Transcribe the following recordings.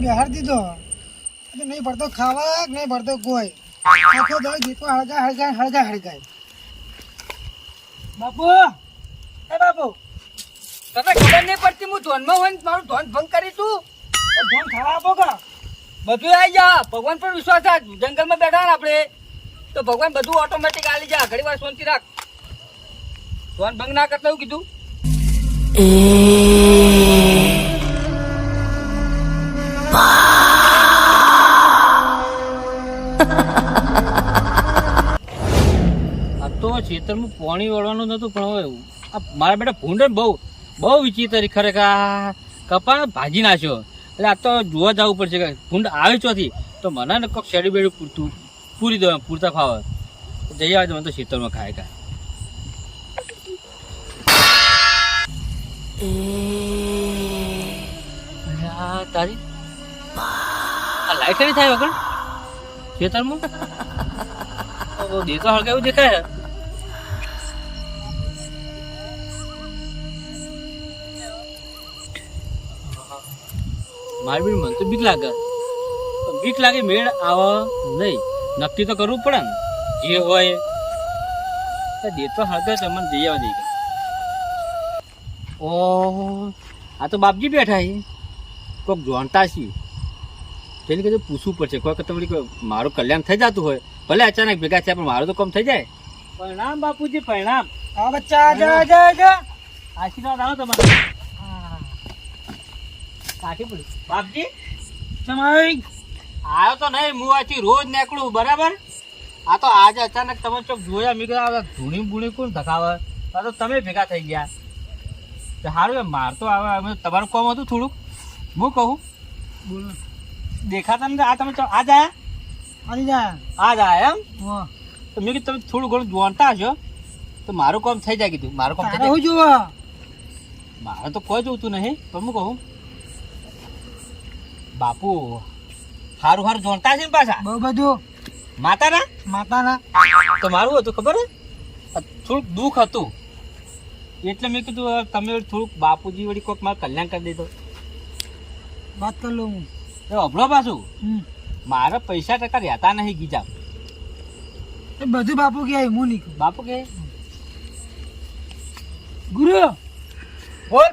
બિહાર દીધો. નહીં ભરતો ખાવા નહીં ભરતો કોઈ. આખો દાડો ગીતો હળગાય હળગાય હળગા હળગાય. બાપુ! એ બાપુ! તને ખબર નહીં પડતી હું ધોનમાં હોય ને મારું ધોન ભંગ કરી તું એ ધોન ખાવા આપો કા? બધું આવી જા. ભગવાન પર વિશ્વાસ રાખ. જંગલમાં બેઠા ને આપણે. તો ભગવાન બધું ઓટોમેટિક આલી જા. ઘણી વાર શાંતિ રાખ. ધોન ભંગ ના કરતા એવું કીધું. ખેતરમાં પાણી વળવાનું નતું પણ હવે આ મારા બેટા ભૂંડે બહુ બહુ વિચિત્ર ખરેખર કપા ભાજી નાખ્યો. એટલે આ તો જોવા જવું પડશે કે ભૂંડ આવે ચોથી. તો મને ને કોઈક શેડી બેડી પૂરતું પૂરી દો પૂરતા ફાવે. જઈ આવે મને તો ખેતરમાં ખાય કા. તારી? આ લાઈટ નહીં થાય વગર? ખેતરમાં દેખા એવું દેખાય. છે. મન મને તો બીક લાગે. બીક લાગે મેળ આવે નહીં. નક્કી તો કરવું પડે ને. જે હોય દે તો દેતો હળગે છે મને જઈ આવવા દઈ ઓ આ તો બાપજી બેઠા છે. કોઈક જોણતા છીએ તેને કીધું પૂછવું પડશે. કોઈ વખત મારું કલ્યાણ થઈ જતું હોય. ભલે અચાનક ભેગા થયા પણ મારું તો કમ થઈ જાય. પ્રણામ બાપુજી પ્રણામ. આ બચ્ચા જા જા જા આશીર્વાદ આવો તમારા. કાઠી પડી બાપજી? જમાઈ આવ્યો તો નહીં હું આથી રોજ નીકળું બરાબર? આ તો આજે અચાનક તમે ચોક જોયા મેં કીધું આ ધૂણી બુણી કોણ ધકાવે? આ તો તમે ભેગા થઈ ગયા. સારું માર તો આવે અમે તમારું કોમ હતું થોડુંક. હું કહું? બોલો. દેખાતા નથી આ તમે ચો- આજ આયા આજી જા આજ આયા એમ? તો મેં કીધું તમે થોડું ઘણું જોણતા હશો. તો મારું કામ થઈ જાય કીધું મારું કામ થઈ જાય. મારે તો કોઈ જોતું નહીં પણ હું કહું. બાપુ સારું સારું જોણતા છે ને પાછા. બહુ બધું. માતાના? માતાના. તો મારું હતું ખબર? થોડુંક દુઃખ હતું. એટલે મેં કીધું તમે થોડુંક બાપુજી વળી કોઈક મારે કલ્યાણ કરી દીધો વાત કર લઉં હું. એ અભળો પાછું. મારા પૈસા ટકા રહેતા નહીં ગીજા. એ બધું બાપુ કહે હું નહીં બાપુ કહે ગુરુ. બોલ.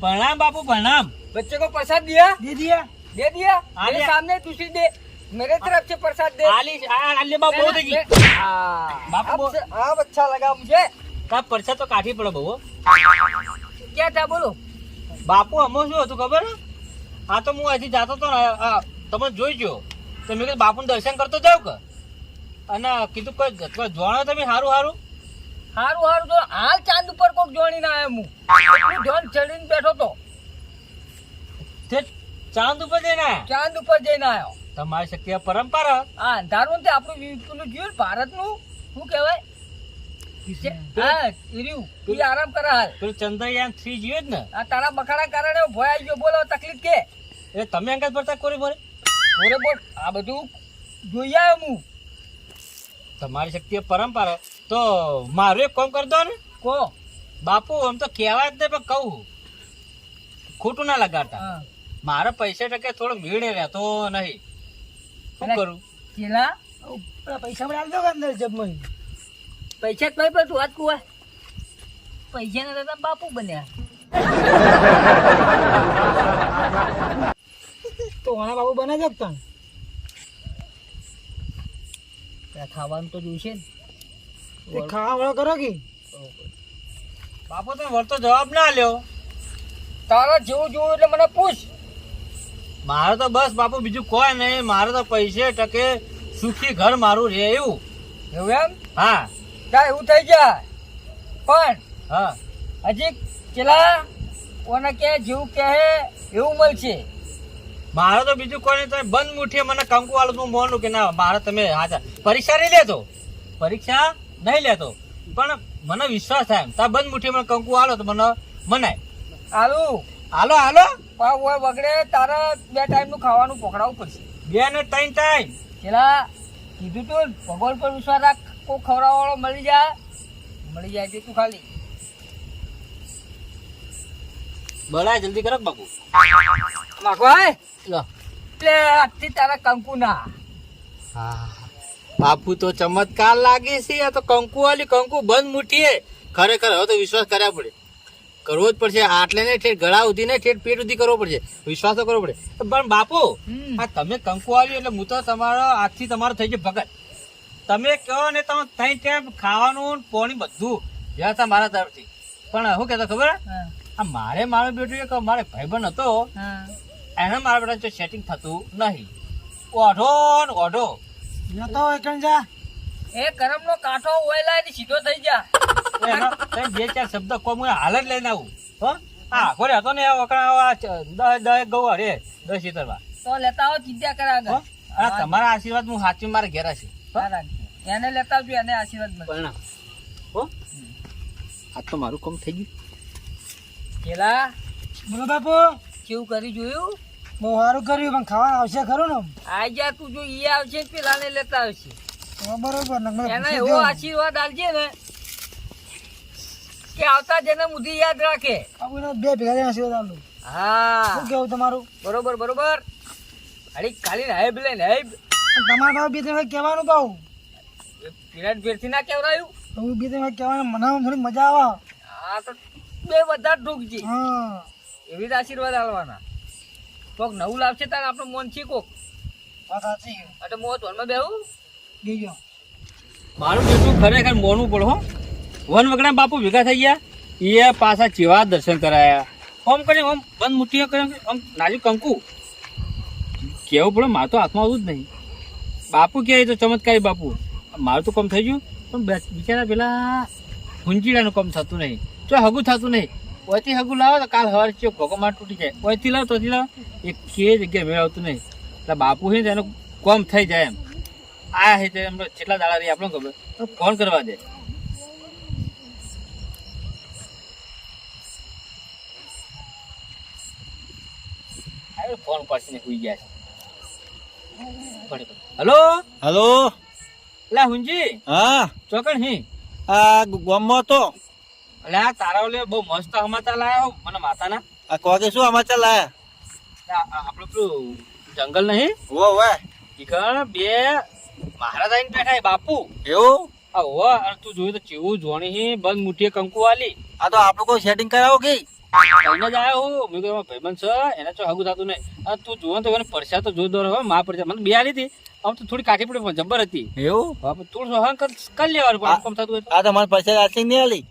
પ્રણામ બાપુ પ્રણામ. बच्चे को प्रसाद दिया દે દિયા दे दिया हाँ मेरे दिया। सामने दूसरी दे मेरे तरफ से प्रसाद दे આલી આ આલી બાપુ બહુ થઈ ગઈ हाँ, बापू अब बोल- से- अब अच्छा लगा मुझे કા પરસા તો કાઢી પડે બહુ क्या था बोलो બાપુ અમો શું હતું ખબર હે? આ તો હું અહીંથી જાતો હતો ને આ તમે જોઈ ગયો તો મેં કીધું બાપુનું દર્શન કરતો જાવ કે અને કીધું કોઈ કોઈ જોણો તમે સારું સારું હારું હારું તો હાલ ચાંદ ઉપર કોક જોડીને આવ્યો હું એટલું ધ્યાન ચડીને બેઠો તો તે ચાંદ ઉપર જઈને આયા? ચાંદ ઉપર જઈને આવ્યો તમારી શક્તિ પરંપરા. આ અંધારું ને તે આપણું પેલું જોયું ભારતનું શું કહેવાય? આરામ કરે હાલ. પેલું ચંદ્રયાન થ્રી જીવે જ ને. આ તારા બખાડા કારણે ભોયા આવી ગયો. બોલો તકલીફ કે? એ તમે અંગત ભરતા કોરી ભરે બોરે બોલ. આ બધું જોઈ આવ્યો હું. તમારી શક્તિ પરંપરા. તો મારું એક કોમ કરી દો ને. કો. બાપુ આમ તો કહેવાય જ નહીં પણ કહું. ખોટું ના લગાડતા. મારા પૈસા ટકે થોડો મેળે રહેતો નહીં. શું કરું? કેલા? પૈસા મને આલ દો કે અંદર જબમાં પૈસા જ ભાઈ તું વાત કુવા. પૈસા ને તમે બાપુ બન્યા. તો વાણા બાપુ બને જ તને ખાવાનું તો જોઈશે ને. તે ખાવા વાળો કરો કે? બાપુ તમે વળતો જવાબ ના લ્યો તારા જેવું જોવું એટલે મને પૂછ. મારે તો બસ બાપુ બીજું કોઈ નહીં. મારે તો પૈસે ટકે સુખી ઘર મારું રહે એવું. એવું એમ? હા. ત્યાં એવું થઈ જાય. પણ હા. હજી કેટલા કોને કે જેવું કહે એવું મળશે. મારે તો બીજું કોઈ નહીં. તમે બંધ મુઠીએ મને કંકુ વાળું હું મોનું કે ના મારે તમે હાજર પરીક્ષા નહીં લેતો? પરીક્ષા નહીં લેતો? પણ મને વિશ્વાસ થાય તા બંધ મુઠીએ મને કંકુ આલો તો મને મનાય. આલુ હાલો હાલો. પાવ હોય વગડે તારે બે ટાઈમનું ખાવાનું પકડાવવું પડશે. બે ને ત્રણ ટાઈમ. પેલા કીધું તું ભગવાન પર વિશ્વાસ રાખ કોઈ ખવડાવવાળો વાળો મળી જાય મળી જાય તું ખાલી. બોલાય જલ્દી કરો બાપુ. માગવાય લો. એટલે આજથી તારા કંકુ ના. હા. બાપુ તો ચમત્કાર લાગે છે આ તો કંકુ વાલી કંકુ બંધ મુઠીએ ખરેખર હવે તો વિશ્વાસ કર્યા પડે. કરવો જ પડશે. આટલે ને ઠેઠ ગળા સુધી ને ઠેઠ પેટ સુધી કરવો પડશે. વિશ્વાસ તો કરવો પડે. પણ બાપુ હમ. આ તમે કંકુ આવ્યું એટલે હું તો તમારો આજથી તમારો થઈ જાય ભગત. તમે કહો ને તમે ત્યાં ત્યાં ખાવાનું પોણી પાણી બધું. હતા મારા તરફથી. પણ શું કહેતો ખબર? હા, આ મારે મારો બેટો એક મારે ભાઈબંધ હતો. એને મારા બેટા સેટિંગ થતું નહીં. ઓઢો ને ઓઢો. જા? એ ગરમનો કાંઠો ઓયલા સીધો થઈ જા. બે ચાર શબ્દ કોમ હાલ જ લઈને આવું. હો? હા ઘોડે હતો ને દસ દહ ગૌ અરે દસ સીતરવા તો લેતા આવો ચિંતા કરા આગળ. તમારા આશીર્વાદ હું સાચું મારે ઘેર હશે હો? હા. એને લેતા આવજો એને આશીર્વાદ મળે હો? આ તો મારું કામ થઈ ગયું. પેલા બોલો બાપુ. કેવું કરી જોયું? બહુ સારું કર્યું પણ ખાવા આવશે ખરું ને આ જા તું જો ઈ આવશે ને પેલાને લેતા આવશે? બરોબર એને એવો આશીર્વાદ આલજે ને. કે આવતા જન્મ સુધી યાદ રાખે. બે ભેગા થઈને આશીર્વાદ હા. શું કેવું તમારું? બરોબર બરોબર. અડી ખાલી નાયબ લે નાયબ તમારા તો બે ત્રણ કહેવાનું કહું. પીરાટ ભેરથી ના કહેવરાયું? હું બે ત્રણ કહેવાનું મને થોડી મજા આવે. હા તો બે બધા ઢોકજી હા. એવી જ આશીર્વાદ આલવાના. કોક નવું લાવશે તારે આપણું મન છે કોક. સાચી. એટલે મોં ધોનમાં બેહું? બીજો મારું બેટું ખરેખર મોનું પડે હો. વન વગડા બાપુ ભેગા થઈ ગયા. એ પાછા ચેવા દર્શન કરાયા. ઓમ કરી ઓમ બંધ મુઠ્ઠીઓ કરે આમ નાજુક કંકુ. કેવું પડે, મારે તો હાથમાં આવું જ નહીં. બાપુ કહે તો ચમત્કારી બાપુ. મારું તો કમ થઈ ગયું, પણ બિચારા પેલા હુંજીડાનું કમ થતું નહીં. તો હગું થતું નહીં. ઓયથી હગું લાવો તો કાલ હવાર ચો ભોગો માર તૂટી જાય. ઓયથી લાવો, તોથી લાવો. એક કે જગ્યાએ મેળવતું નહીં. એટલે બાપુ છે ને એનું કોમ થઈ જાય એમ. આ હે એમ કેટલા દાડા રહી આપણને ખબર. ફોન કરવા દે. ફોન પાછીને સુઈ ગયા છે. હલો? હલો? લા હુંજી? હા. ચોકણ હી આ ગામમાં તો. એટલે આ તારા ઓલે બહુ મસ્ત સમાચાર લાયો મને માતાના. આ કોગે શું સમાચાર લાયા? આપણું પેલું જંગલ નહીં? વો વે ઈકણ બે મહારાજ આવીને બેઠા બાપુ. એવું? હોવા અને તું જોયું તો ચેવું જોણી હી બંધ મુઠીએ કંકુ વાલી આ તો આપણું કોઈ સેટિંગ કરાવો કે? કઈને જ આવ્યો હું. મેં કહ્યું ભાઈબંધ છે એને તો હગું થતું નહીં. અને તું જોવો તો એને પરસા તો જોરદાર હવે મા પરસા મને બે આલી હતી. આમ તો થોડી કાઠી પડી પણ જબ્બર હતી. એવું? થોડું સહન કર લેવાનું પણ કામ થતું આ તો મારે પૈસા રાશિંગ નહીં આલી?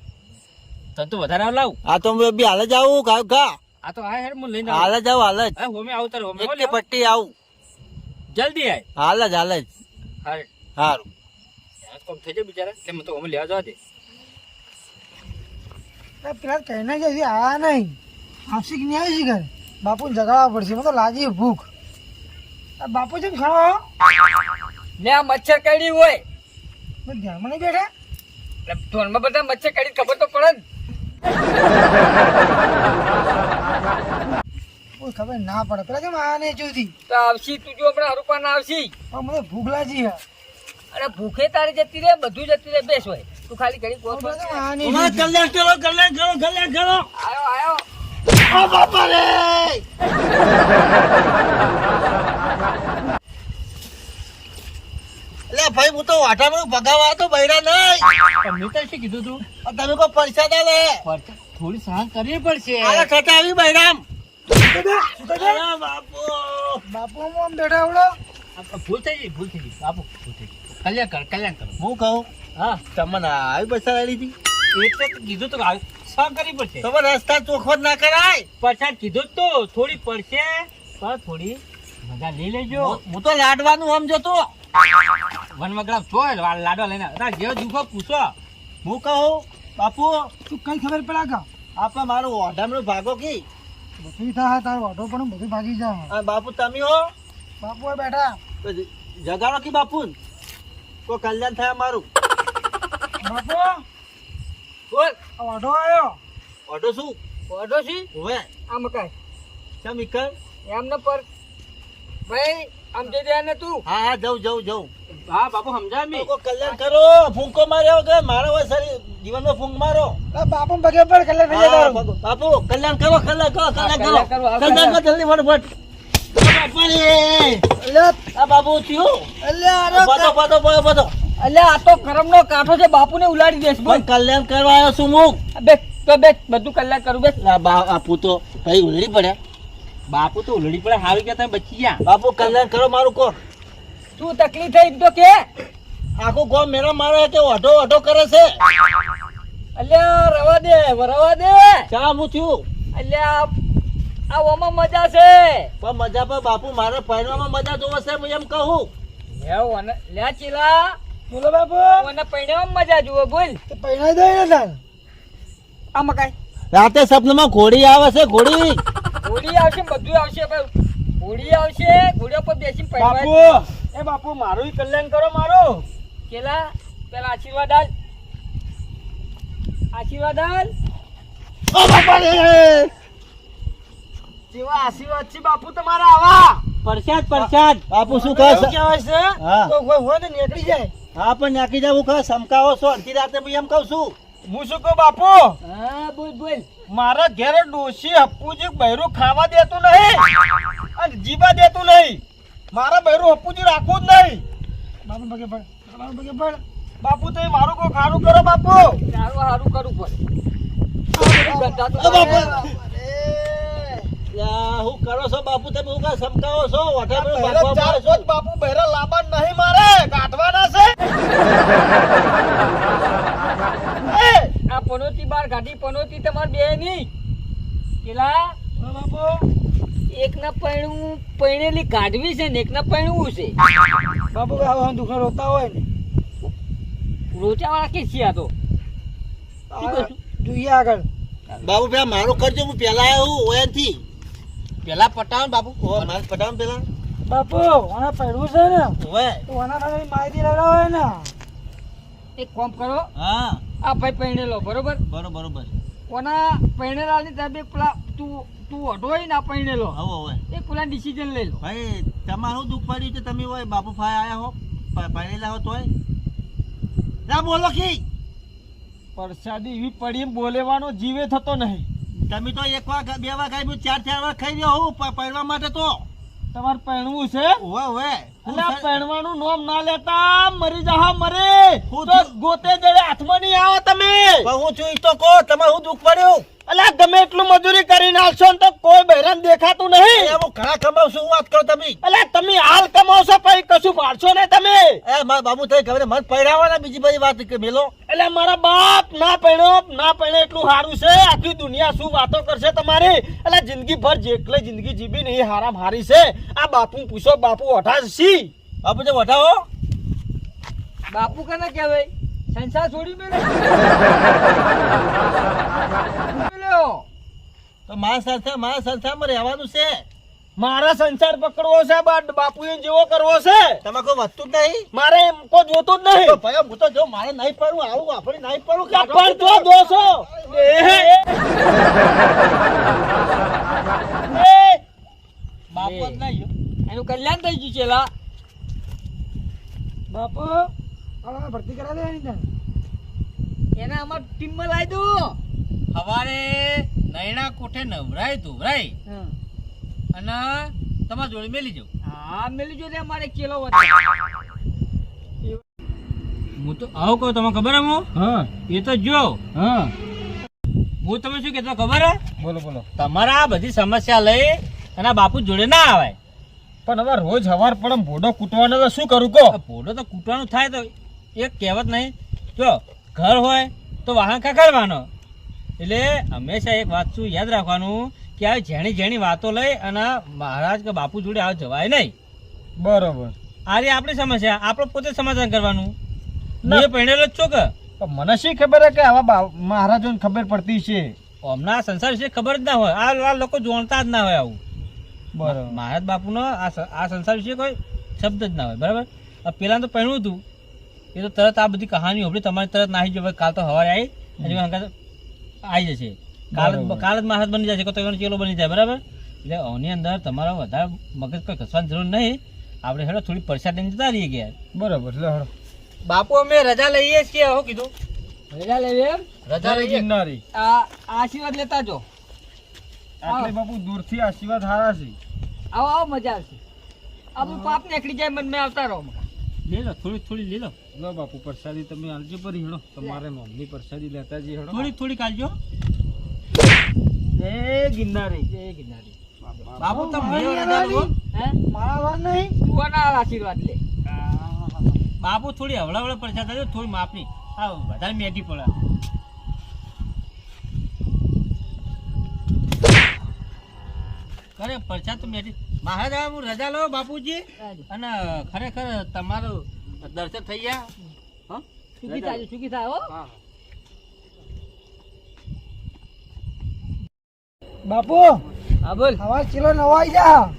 તને તો વધારે લાવ. આ તો હું બી હાલ જ આવું ઘા ગા આ તો આ હેડ મને લઈને હાલ જ આવું હાલ જ. હોમે આવું તારે હોમે હો. પટ્ટી આવું. જલ્દી આય. હાલ જ હાલ જ. હારે. સારું કામ થઈ જાય બિચારા. તેમ તો અમે લેવા જવા દે. પેલા કહીને જ હજી આયા નહીં. આવશે કે નહીં આવી છે ઘરે. બાપુને જગાડવા પડશે. મને તો લાગી ભૂખ. બાપુ છે ખાવા આ મચ્છર કડી હોય. ધ્યાનમાં નહીં બેઠા? ધોનમાં બધા મચ્છર કડી ખબર તો પડે ને. કોઈ ખબર ના પડે. પેલા કેમ આ નહીં જોતી તો આવશી તું જો આપણે હરુપા ના આવશી મને ભૂખ લાગી છે અરે ભૂખે તારી જતી રે બધું જતી રે બેસ હોય. તું ખાલી ઘડી જોતી? કલ્યાણ કરો કલ્યાણ કરો કલ્યાણ કરો. આયો આયો. ઓ બાપા રે! ભાઈ હું તો વાટામાં ભગાવા તો બૈરા નહીં. પણ મેં શું કીધું તું? આ તમે કોઈ પૈસા દે લે. થોડી સહન કરવી પડશે. થતા આવી બૈરામ. અરે બાપુ બાપુ. આમ આમ બેઠા આવડો? ભૂલ થઈ ગઈ ભૂલ થઈ ગઈ. બાપુ ભૂલ કલ્યાણ કર કલ્યાણ કર. હું કહું? હા. તમને આવી પૈસા લઈ લીધી એટલે તો કીધું તો શું કરવી પડશે? તમે રસ્તા ચોખવટ ના કરાય? પછાડ કીધું જ તો. થોડી પડશે. પણ થોડી. મજા લઈ લેજો. હું- તો લાડવાનું સમજો તો વનમગરામ મગડા છો લાડવા લઈને. તાર જેવો દુખો પૂછો. હું કહું બાપુ તું કઈ ખબર પડે કા આપણે મારો ઓઢામણું ભાગો કી? બધું થાય તારો ઓઢો પણ બધું ભાગી જાય. બાપુ તમે હો. બાપુ બેઠા. જગાડો કી બાપુ કોઈ કલ્યાણ થાય મારું બાપુ બોલ. ઓઢો આવ્યો ઓઢો શું? ઓઢો છે હવે. આ મકાઈ ચમ ઈકર એમને પર. ભાઈ આમ જે રહ્યા ને તું. હા હા જઉં જઉં જઉં. હા બાપુ સમજાય મે. કો કલ્યાણ કરો ફૂંકો માર્યો કે મારો સરી જીવનમાં ફૂંક મારો. બાપુ પગે પર કલ્યાણ થઈ જાય બાપુ કલ્યાણ કરો કલ્યાણ કરો કલ્યાણ કરો કલ્યાણ કરો, હા, કલ્યાણ કરો જલ્દી ફટફટ બાપા રે. અલ્યા આ બાબુ થયું? બધો બધો બધો બધો આ તો કરમનો કાંઠો છે બાપુને ઉલાડી દેશ પણ કલ્યાણ કરવા આવ્યો છું હું. બે તો બે બધું કલાક કરું બે આ બા ભાઈ ઉલડી પડ્યા. બાપુ તો ઉલડી પડે હારું કે તમે બચી ગયા. બાપુ કલ્યાણ કરો મારું કો શું તકલીફ થઈ તો કે? આખું ગોમ મેરા મારે કે ઓઢો ઓઢો કરે છે. અલ્યા રવા દે રવા દે. ચા હું થયું? અલ્યા આ ઓમાં મજા છે. પણ મજા પર બાપુ મારે પહેરવામાં મજા જોવે છે હું એમ કહું. લે ઓને લે ચીલા. બોલો બાપુ. ઓને પહેરવામાં મજા જુઓ બોલ. તો પૈણાઈ દે ને તાર. આ મકાઈ. રાતે સપનામાં ઘોડી આવે છે ઘોડી. ઘોડી આવશે બધું આવશે ભાઈ ઘોડી આવશે ઘોડીઓ પર બેસીને બાપુ એ બાપુ મારું કલ્યાણ કરો મારો. કેલા પેલા આશીર્વાદ આલ. આશીર્વાદ આલ. ઓ બાપા રે જેવા આશીર્વાદ છે બાપુ તમારા આવા. પરસાદ પરસાદ. બાપુ શું કહે કહેવાય છે? તો કોઈ હોય ને નીકળી જાય. હા પણ નાખી જવું કહે સમકાવો છો? અડધી રાતે હું એમ કહું છું. હું શું કહું બાપુ? હા બોલ બોલ. મારા ઘેર ડોશી હપ્પુજી બૈરું ખાવા દેતું નહીં અને જીવા દેતું નહીં. મારા બૈરું હપ્પુજી રાખવું જ નહીં. બાપુ બાપુ તો મારું કોઈ ખારું કરો બાપુ. સારું સારું કરું પડે બાપા. હું કરો છો બાપુ? તમે હું કાં સમકાવો છો? ભાગવા મારો બાપુ બૈરા લાંબા નહીં મારે કાઢવાના છે. આ પનોતી બાર ગાડી પનોતી તમાર બે ની પેલા બાપુ. એક ના પૈણું પૈણેલી કાઢવી છે ને એક ના પૈણું છે. બાપુ આવા દુખા રોતા હોય ને. રોચા વાળા કે છે આ તો? જોઈએ આગળ. બાબુ પેલા મારો કરજો હું પેલા આવ્યો હું ઓયાથી પેલા પટાવ બાપુ. ઓ મારે પટાવ પેલા? બાપુ ઓના પડવું છે ને? હવે તો ઓના પાસે માહિતી લેવડાવે ને. એક કોમ કરો. હા. આ ભાઈ પૈણેલો બરોબર? બરોબર બરોબર. કોના પૈણેલાની તમે પેલા તું તું અઢોઈ ના ને લો. હવે હવે એ પેલા ડિસિઝન લઈ લો. ભાઈ તમારું દુઃખ પડ્યું છે તમે હોય બાપુ ફાય આયા હો. પ- લાવો હો તોય. ના બોલો કી પરસાદી એવી પડી એમ બોલેવાનો જીવે થતો નહીં. તમે તો એક વાર બે વાર ખાઈ ચાર ચાર વાર ખાઈ રહ્યો હું પહેરવા માટે તો. તમારે પહેણવું છે? ઓવે ઓવે એટલે પહેરવાનું પહેણવાનું નામ ના લેતા મરી જાહા મરે. હું તો ગોતે જડે હાથમાં નહીં આવો તમે. હું છું ઈ તો કહો તમારે હું દુઃખ પડ્યું? એટલે તમે એટલું મજૂરી કરી નાખશો ને તો કોઈ બહેરાન દેખાતું નહીં. એ હું ઘણા કમાવ છું વાત કરો તમે. અલ્યા તમે હાલ કમાવશો પછી કશું પાડશો ને તમે. એ મારા બાબુ થઈ ખબર મને પહેરાવાના બીજી બધી વાત કે મેલો. એટલે મારા બાપ ના પહેણો ના પહેણે એટલું સારું છે. આખી દુનિયા શું વાતો કરશે તમારી? એટલે જિંદગી ભર જેટલે જિંદગી જીવી ને એ હારામ હારી છે. આ બાપુ પૂછો બાપુ અઢાર સી બાપુ જે વટાવો બાપુ કને કહેવાય? સંસાર છોડી મેલે મેલ્યો. તો મારા સંસ્થા મારા સંસ્થામાં રહેવાનું છે. મારા સંસાર પકડવો છે બાપુ જેવો કરવો છે. તમે કોઈ વધતું જ નહીં? મારે એમ કોઈ જોતું જ નહીં. ભાઈ હું તો જો મારે નહીં પડવું આવું આપણે નહીં પડવું કે પણ જો દોસો બાપુ જ નહીં. એનું કલ્યાણ થઈ ગયું છે લા. બાપુ ભરતી કરા દે એને અમાર ટીમમાં લાવી દો હવારે નૈણા કોઠે નવરાય ધોવરાય. અને તમારા જોડે મેલી જાઉં. હા મેલી જો અમારે કિલો વધે. હું તો આવું કહું તમને ખબર હે હું? હા. એ તો જો. હા. હું તમે શું કહેતો ખબર હે? બોલો બોલો. તમારા આ બધી સમસ્યા લઈ અને બાપુ જોડે ના આવે. પણ હવે રોજ હવાર પડે ભોડો કૂટવાનો તો શું કરું કહો? ભોડો તો કૂટવાનું થાય તો એક કહેવત નહીં. જો ઘર હોય તો વાહન ખખડવાનો. એટલે હંમેશા એક વાત શું યાદ રાખવાનું કે આ જેણી જેણી વાતો લઈ અને મહારાજ કે બાપુ જોડે આવ જવાય નહીં. બરોબર. આ રે આપણી સમસ્યા આપણે પોતે સમાધાન કરવાનું. મેં પહેણેલો જ છો કે? મને શી ખબર કે આવા મહારાજોને ખબર પડતી છે? હમણાં સંસાર વિશે ખબર જ ના હોય. આ લોકો જાણતા જ ના હોય આવું. બરાબર. મહારાજ બાપુનો આ આ સંસાર વિશે કોઈ શબ્દ જ ના હોય. બરાબર? પહેલાં પેલા તો પહેણું હતું. એ તો તરત આ બધી કહાની હોભળી તમારે તરત નાહી જવાય કાલ તો હવારે આવી અને હંગાત આવી જશે. કાલ. કાલ જ મહારાજ બની જશે તો ચેલો બની જાય બરાબર? એટલે આની અંદર તમારા વધારે મગજ કોઈ ઘસવાની જરૂર નહીં. આપણે હેડો થોડી પરસાદ લઈને જતા રહીએ ગયા બરાબર એટલે હેડો. બાપુ અમે રજા લઈએ છીએ હો કીધું? રજા લઈએ રજા લઈએ. ગિરનારી. આ આશીર્વાદ લેતા જો. આટલે બાપુ દૂરથી આશીર્વાદ હારા છે. આવો આવો મજા આવશે. આપણું પાપ નીકળી જાય મન મેં આવતા રહો. લે લો થોડી થોડી લે લો. લો બાપુ પ્રસાદી તમે આલજો પરી હેડો. તમારે મમ્મી પ્રસાદી લેતા જઈ હેડો. થોડી થોડી કાલજો એ ગિરનારી. જય ગિરનારી. બાપુ તમે હે. મારા વાર નહીં. કોના આશીર્વાદ લે. બાપુ થોડી હવળા હવળા પરચા થજો થોડી માપની આ વધારે મેટી પડે. અરે પ્રસાદ તો મેટી મહારાજ હું રજા લો બાપુજી. અને ખરેખર તમારું દર્શન થઈ ગયા? હં? સુખી થાય ચૂકી થાય હો. હા. બાપુ હા બોલ. હવે ચીલો નવાઈ જા.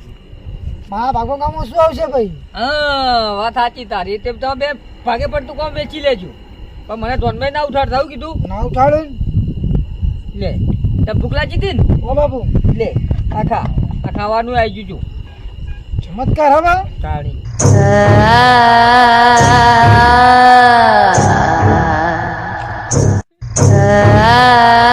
મા ભાગો કામ શું આવશે ભાઈ? હા વાત સાચી તારી. તેમ તો બે ભાગે પડતું કામ કોમ વેચી લેજો. પણ મને ધોનભાઈ ના ઉઠાડ થયું કીધું. ના ઉઠાડું લે. તે ભૂખ લાગી હતી ને? ઓ બાપુ. લે. આખા ખા. આ ખાવાનું આવી જજો ચમત્કાર હવે. તાળી. Ah